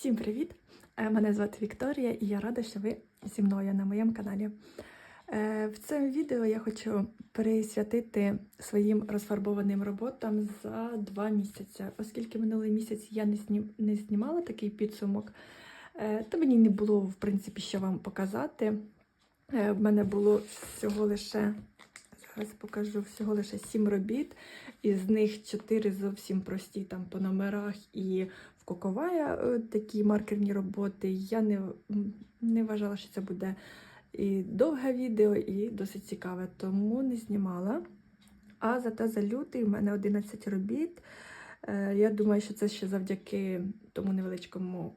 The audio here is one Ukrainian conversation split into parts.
Всім привіт! Е, Мене звати Вікторія і я рада, що ви зі мною на моєму каналі. Е, В цьому відео я хочу присвятити своїм розфарбованим роботам за два місяці. Оскільки минулий місяць я не, знім, не знімала такий підсумок, е, то мені не було, в принципі, що вам показати. В мене було всього лише, зараз покажу, всього лише сім робіт, із них чотири зовсім прості там по номерах і в Коковая е, такі маркерні роботи. Я не, не вважала, що це буде і довге відео, і досить цікаве, тому не знімала. А зате за лютий в мене 11 робіт. Е, Я думаю, що це ще завдяки тому невеличкому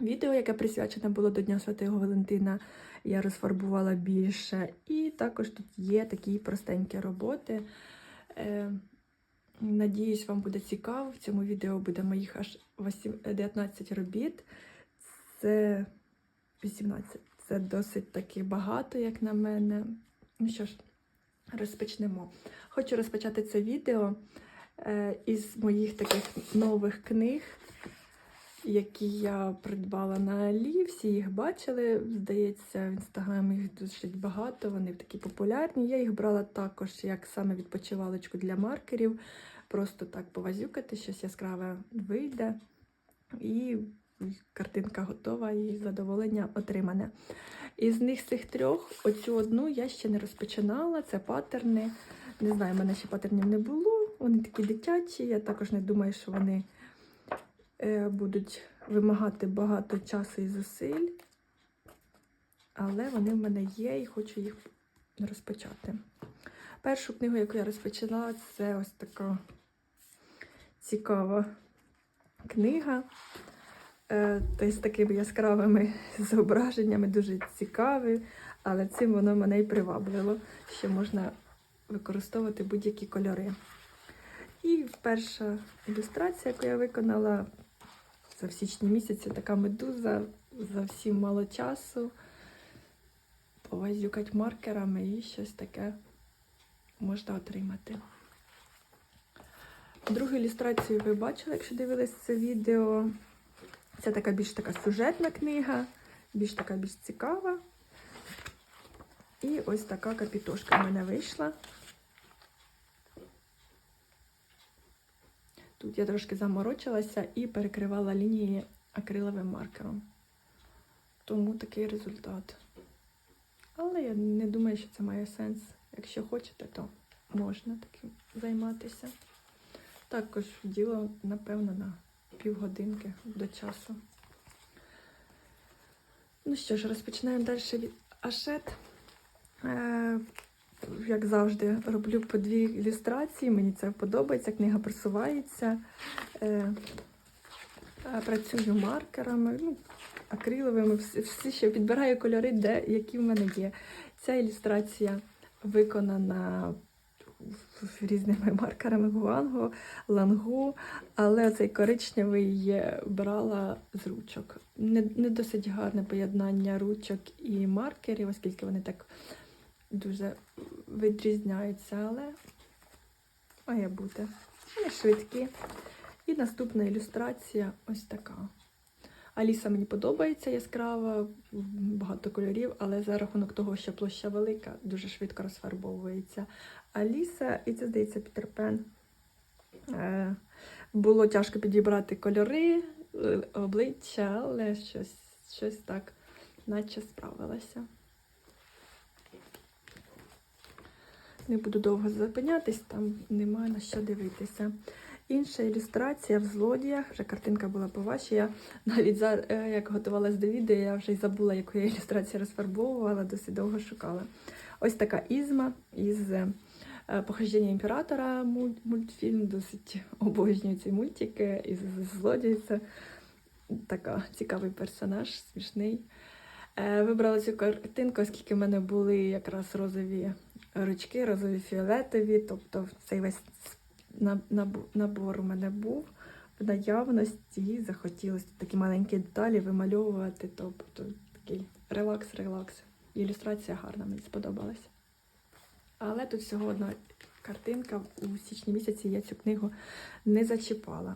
відео, яке присвячене було до Дня Святого Валентина. Я розфарбувала більше. І також тут є такі простенькі роботи. Е, Надіюсь, вам буде цікаво. В цьому відео буде моїх аж 8 19 робіт. Це 18. Це досить таки багато, як на мене. Ну що ж, розпочнемо. Хочу розпочати це відео е, із моїх таких нових книг, які я придбала на Алі. Всі їх бачили. Здається, в інстаграмі їх досить багато, вони такі популярні. Я їх брала також як саме відпочивалочку для маркерів. Просто так повазюкати, щось яскраве вийде. І картинка готова, і задоволення отримане. Із них цих трьох, оцю одну я ще не розпочинала. Це паттерни. Не знаю, в мене ще паттернів не було. Вони такі дитячі. Я також не думаю, що вони будуть вимагати багато часу і зусиль. Але вони в мене є і хочу їх розпочати. Першу книгу, яку я розпочала, це ось така цікава книга. Е, з такими яскравими зображеннями, дуже цікаві, але цим воно мене і привабливо, що можна використовувати будь-які кольори. І перша ілюстрація, яку я виконала це в січні місяці, така медуза, зовсім мало часу. Повазюкать маркерами і щось таке можна отримати. Другу ілюстрацію ви бачили, якщо дивились це відео. Це така більш така сюжетна книга, більш така більш цікава. І ось така капітошка в мене вийшла. Тут я трошки заморочилася і перекривала лінії акриловим маркером. Тому такий результат. Але я не думаю, що це має сенс. Якщо хочете, то можна таким займатися. Також діло, напевно, на півгодинки до часу. Ну що ж, розпочинаємо далі від ашет. Як завжди, роблю по дві ілюстрації, мені це подобається, книга просувається. Е, працюю маркерами, ну, акриловими, всі ще підбираю кольори, де, які в мене є. Ця ілюстрація виконана різними маркерами гуанго, лангу, але цей коричневий брала з ручок. Не, не досить гарне поєднання ручок і маркерів, оскільки вони так дуже відрізняються, але має бути. Вони швидкі. І наступна ілюстрація ось така. Аліса мені подобається яскрава, багато кольорів, але за рахунок того, що площа велика, дуже швидко розфарбовується. Аліса, і це здається Пітер Пен. Е, було тяжко підібрати кольори, е, обличчя, але щось, щось так, наче справилася. Не буду довго зупинятись, там немає на що дивитися. Інша ілюстрація в злодіях, вже картинка була по вашій. Я навіть за, е, як готувалась до відео, я вже й забула, яку я ілюстрацію розфарбовувала, досить довго шукала. Ось така ізма із е, Похождення імператора мультфільм, досить обожнюю ці мультики із злодій. Це така цікавий персонаж, смішний. Е, Вибрала цю картинку, оскільки в мене були якраз розові ручки, розові фіолетові, тобто цей весь набор у мене був в наявності захотілося такі маленькі деталі вимальовувати. Тобто такий релакс-релакс. Ілюстрація гарна, мені сподобалася. Але тут всього одна картинка у січні місяці я цю книгу не зачіпала.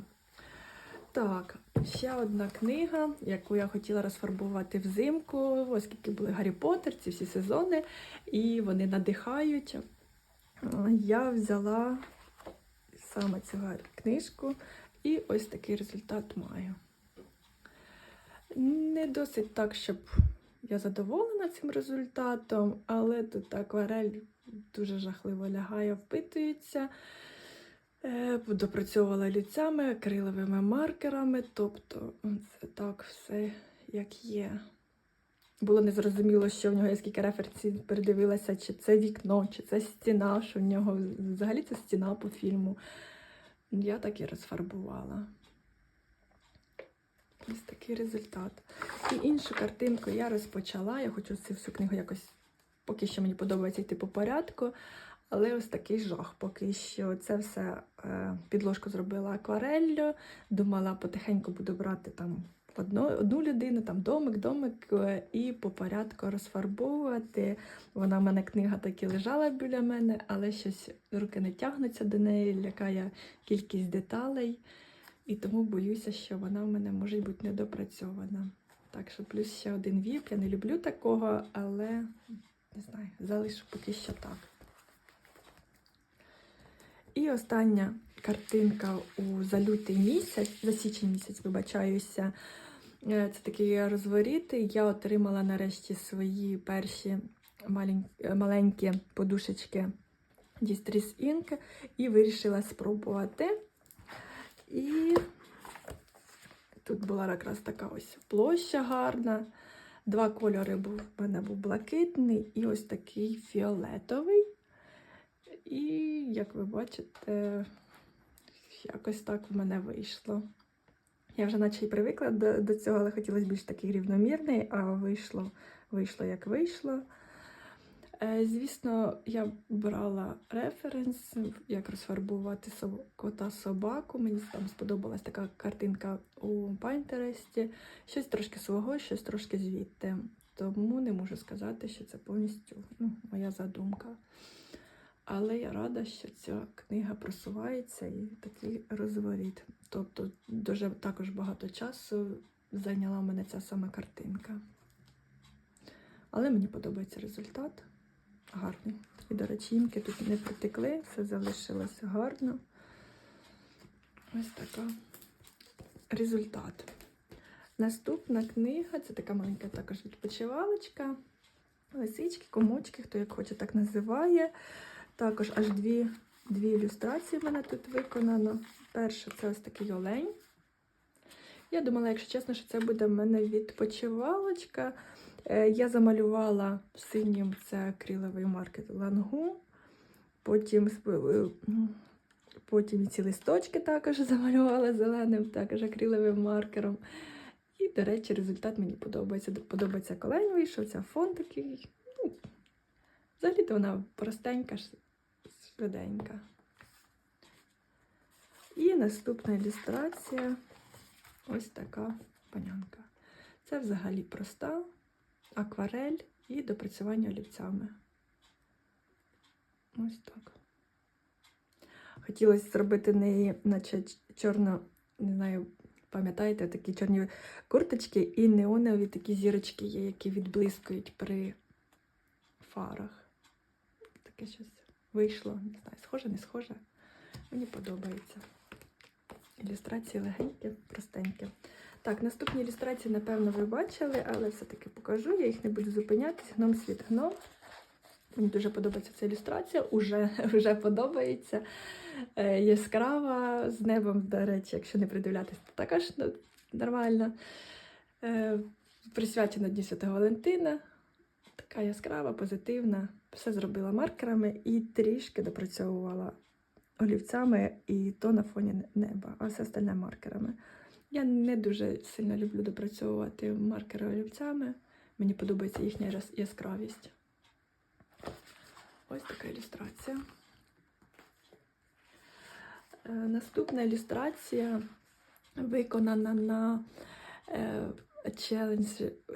Так, ще одна книга, яку я хотіла розфарбувати взимку, оскільки були Гаррі Поттер, ці всі сезони, і вони надихають. Я взяла саме цю книжку, і ось такий результат маю. Не досить так, щоб я задоволена цим результатом, але тут акварель дуже жахливо лягає, впитується. Е, Допрацьовувала ліцями, акриловими маркерами, тобто це так все як є. Було незрозуміло, що в нього є скільки референсів передивилася, чи це вікно, чи це стіна, що в нього взагалі це стіна по фільму. Я так і розфарбувала. Ось такий результат. І іншу картинку я розпочала. Я хочу цю всю книгу якось, поки що мені подобається йти по порядку. Але ось такий жах. Поки що це все е, підложку зробила аквареллю. Думала, потихеньку буду брати там одну, одну людину, там домик, домик, е, і по порядку розфарбовувати. Вона в мене книга так і лежала біля мене, але щось руки не тягнуться до неї, лякає кількість деталей. І тому боюся, що вона в мене може бути недопрацьована. Так що плюс ще один віп. Я не люблю такого, але не знаю, залишу поки що так. І остання картинка у за лютий місяць, за січень місяць, вибачаюся. Е, Це такий розворіт. Я отримала нарешті свої перші малень- маленькі подушечки Distress Ink і вирішила спробувати. І тут була якраз така ось площа гарна. Два кольори був, в мене був блакитний і ось такий фіолетовий. І, як ви бачите, якось так в мене вийшло. Я вже наче й привикла до, до цього, але хотілося більш такий рівномірний, а вийшло, вийшло як вийшло. Е, Звісно, я брала референс, як розфарбувати кота собаку. Мені там сподобалась така картинка у Pinterest. Щось трошки свого, щось трошки звідти. Тому не можу сказати, що це повністю ну, моя задумка. Але я рада, що ця книга просувається і такий розворіт. Тобто дуже також багато часу зайняла мене ця сама картинка. Але мені подобається результат. Гарний. І, до речі, імки тут не протекли, все залишилося гарно. Ось така результат. Наступна книга це така маленька також відпочивалочка. Лисички, комочки, хто як хоче, так називає. Також аж дві, дві ілюстрації в мене тут виконано. Перша це ось такий олень. Я думала, якщо чесно, що це буде в мене відпочивалочка. Е, Я замалювала синім це акриловий маркет лангу. Потім, е, потім ці листочки також замалювала зеленим, також акриловим маркером. І, до речі, результат мені подобається. Подобається колень вийшов, ця фон такий. Ну, взагалі-то вона простенька, швиденька. І наступна ілюстрація ось така панянка. Це взагалі проста акварель і допрацювання олівцями. Ось так. Хотілося зробити неї, наче чорно, не знаю, пам'ятаєте, такі чорні курточки і неонові такі зірочки є, які відблискують при фарах. Таке щось вийшло. Не знаю, схоже, не схоже. Мені подобається. Ілюстрації легенькі, простенькі. Так, наступні ілюстрації, напевно, ви бачили, але все-таки покажу. Я їх не буду зупинятися. Гном світ гном. Мені дуже подобається ця ілюстрація, уже, вже подобається. Е, яскрава з небом, до речі, якщо не придивлятися, то також нормально. Е, присвячена Дню Святого Валентина. Така яскрава, позитивна. Все зробила маркерами і трішки допрацьовувала олівцями, і то на фоні неба, а все остальне маркерами. Я не дуже сильно люблю допрацьовувати маркери олівцями. Мені подобається їхня яскравість. Ось така ілюстрація. Е, Наступна ілюстрація виконана на е, челендж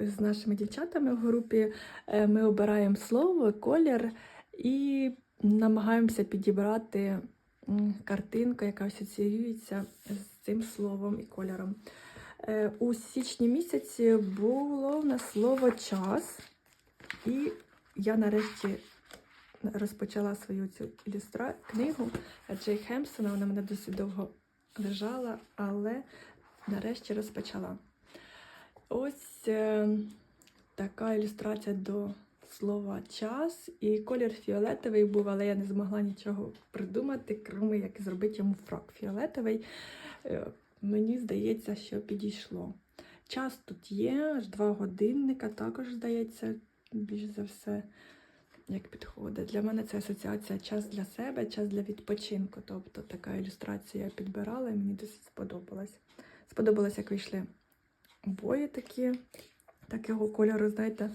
з нашими дівчатами в групі. Е, Ми обираємо слово, колір і намагаємося підібрати м, картинка, яка асоціюється з цим словом і кольором. Е, У січні місяці було в нас слово час, і я нарешті розпочала свою цю ілюстра... книгу Джей Хемсона. Вона мене досить довго лежала, але нарешті розпочала. Ось е, така ілюстрація до слова час. І колір фіолетовий був, але я не змогла нічого придумати, крім як зробити йому фрак фіолетовий. Е, Мені здається, що підійшло. Час тут є, аж два годинника, також здається, більш за все, як підходить. Для мене це асоціація час для себе, час для відпочинку. Тобто така ілюстрація я підбирала і мені досить сподобалась. Сподобалось, як вийшли обої такі, такого кольору, знаєте,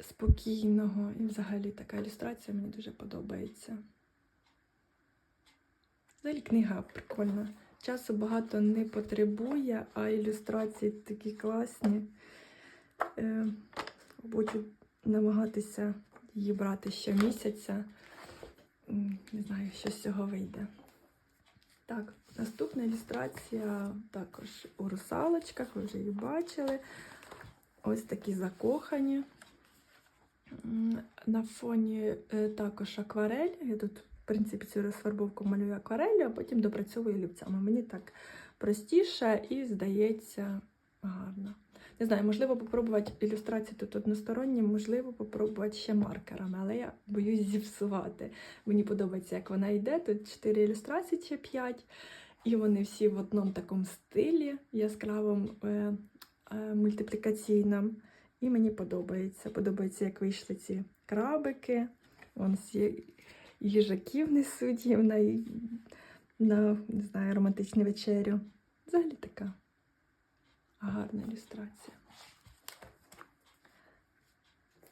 спокійного. І взагалі така ілюстрація мені дуже подобається. Взагалі книга прикольна. Часу багато не потребує, а ілюстрації такі класні. Е, Буду намагатися її брати щомісяця. Не знаю, що з цього вийде. Так, наступна ілюстрація також у русалочках, ви вже її бачили. Ось такі закохані. На фоні е, також акварель. Я тут, в принципі, цю розфарбовку малюю акварелью, а потім допрацьовую олівцями. Мені так простіше і здається гарно. Не знаю, можливо, попробувати ілюстрації тут односторонні, можливо, попробувати ще маркерами, але я боюсь зіпсувати. Мені подобається, як вона йде. Тут 4 ілюстрації чи 5, і вони всі в одному такому стилі яскравому, е, е, мультиплікаційному. І мені подобається. Подобається, як вийшли ці крабики. Вон всі їжаків несуть їм на, на не знаю, романтичну вечерю. Взагалі така гарна ілюстрація.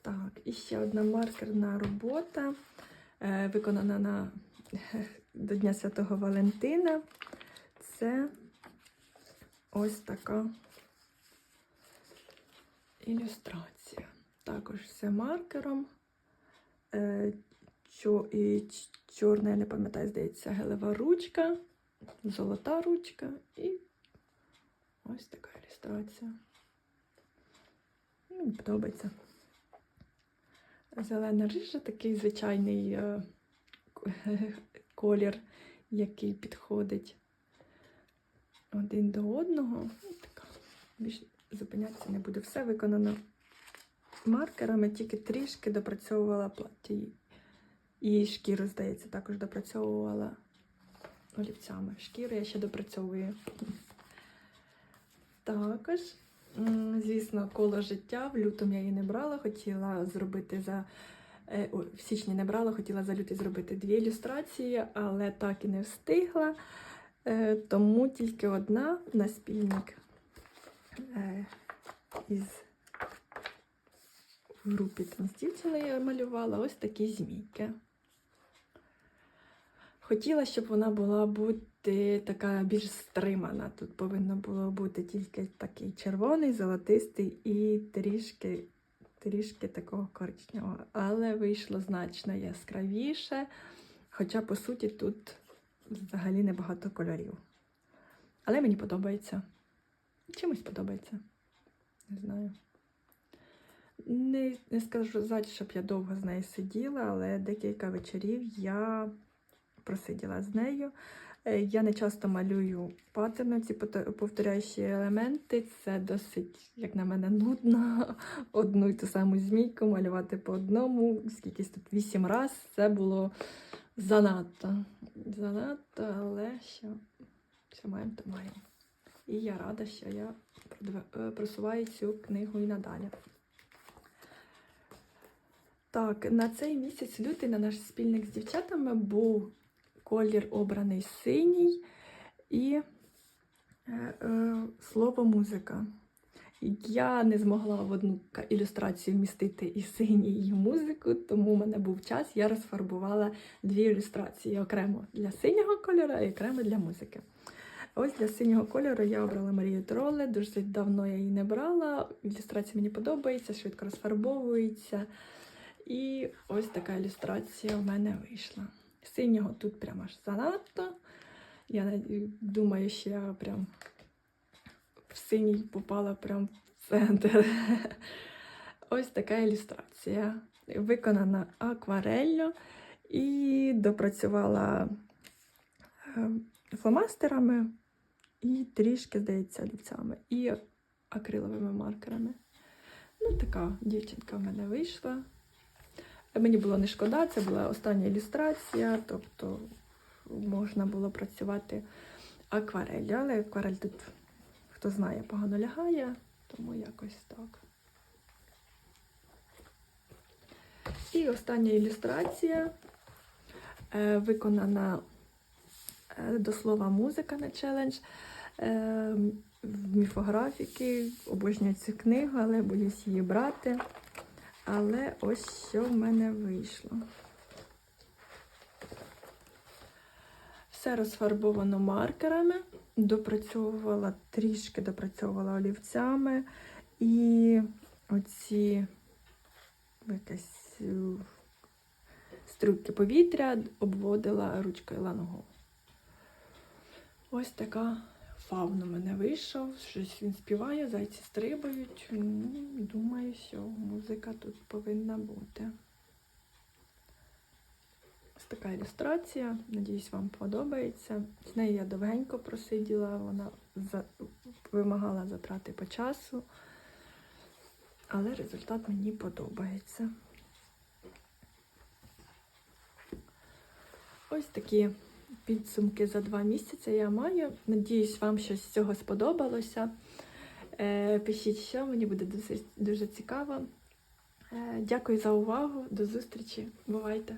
Так, і ще одна маркерна робота, е, виконана на, до Дня Святого Валентина. Це ось така ілюстрація. Також все маркером. Е, чорна, я не пам'ятаю, здається, гелева ручка, золота ручка і ось така ілюстрація. Мені подобається. Зелена рижа такий звичайний е, колір, який підходить один до одного. Ну, така. Більш зупинятися не буде. Все виконано маркерами, тільки трішки допрацьовувала плаття. І- І шкіру, здається, також допрацьовувала олівцями. Шкіру я ще допрацьовую. Також, звісно, коло життя. В лютому я її не брала, хотіла зробити за. е, В січні не брала, хотіла за лютий зробити дві ілюстрації, але так і не встигла. Е, Тому тільки одна на спільник е, із в групі там з я малювала ось такі змійки. Хотіла, щоб вона була бути така більш стримана. Тут повинно було бути тільки такий червоний, золотистий і трішки, трішки такого коричневого. Але вийшло значно яскравіше. Хоча, по суті, тут взагалі небагато кольорів. Але мені подобається. Чимось подобається. Не знаю. Не, не скажу, зать, щоб я довго з нею сиділа, але декілька вечорів я просиділа з нею. Е, Я не часто малюю паттерни, ці повторяючі елементи. Це досить, як на мене, нудно. Одну і ту саму змійку малювати по одному, скількись тут вісім разів. Це було занадто. Занадто, але що, що маємо, то маємо. І я рада, що я е, просуваю цю книгу і надалі. Так, на цей місяць лютий на наш спільник з дівчатами був колір обраний синій і е, е, слово музика. Я не змогла в одну ілюстрацію вмістити і синій, і музику, тому в мене був час, я розфарбувала дві ілюстрації окремо для синього кольору і окремо для музики. Ось для синього кольору я обрала Марію Троле. Дуже давно я її не брала. Ілюстрація мені подобається, швидко розфарбовується. І ось така ілюстрація в мене вийшла. Синього тут прямо аж занадто. Я думаю, що я прям в синій попала прям в центр. Ось така ілюстрація. Виконана аквареллю і допрацювала е, фломастерами і трішки, здається, олівцями і акриловими маркерами. Ну, така дівчинка в мене вийшла. Мені було не шкода, це була остання ілюстрація, тобто можна було працювати акварелью, але акварель тут, хто знає, погано лягає, тому якось так. І остання ілюстрація е, виконана е, до слова музика на челендж. Е, в міфографіки обожнюю цю книгу, але боюсь її брати. Але ось що в мене вийшло. Все розфарбовано маркерами, допрацьовувала, трішки допрацьовувала олівцями. І оці якась е, струйки повітря обводила ручкою лангу. Ось така в мене вийшов. Щось він співає, зайці стрибають. Ну, думаю, що музика тут повинна бути. Ось така ілюстрація. Надіюсь, вам подобається. З нею я довгенько просиділа, вона за... вимагала затрати по часу, але результат мені подобається. Ось такі підсумки за два місяці я маю. Надіюсь, вам щось з цього сподобалося. Е, Пишіть, що мені буде дуже, дуже цікаво. Е, Дякую за увагу. До зустрічі. Бувайте!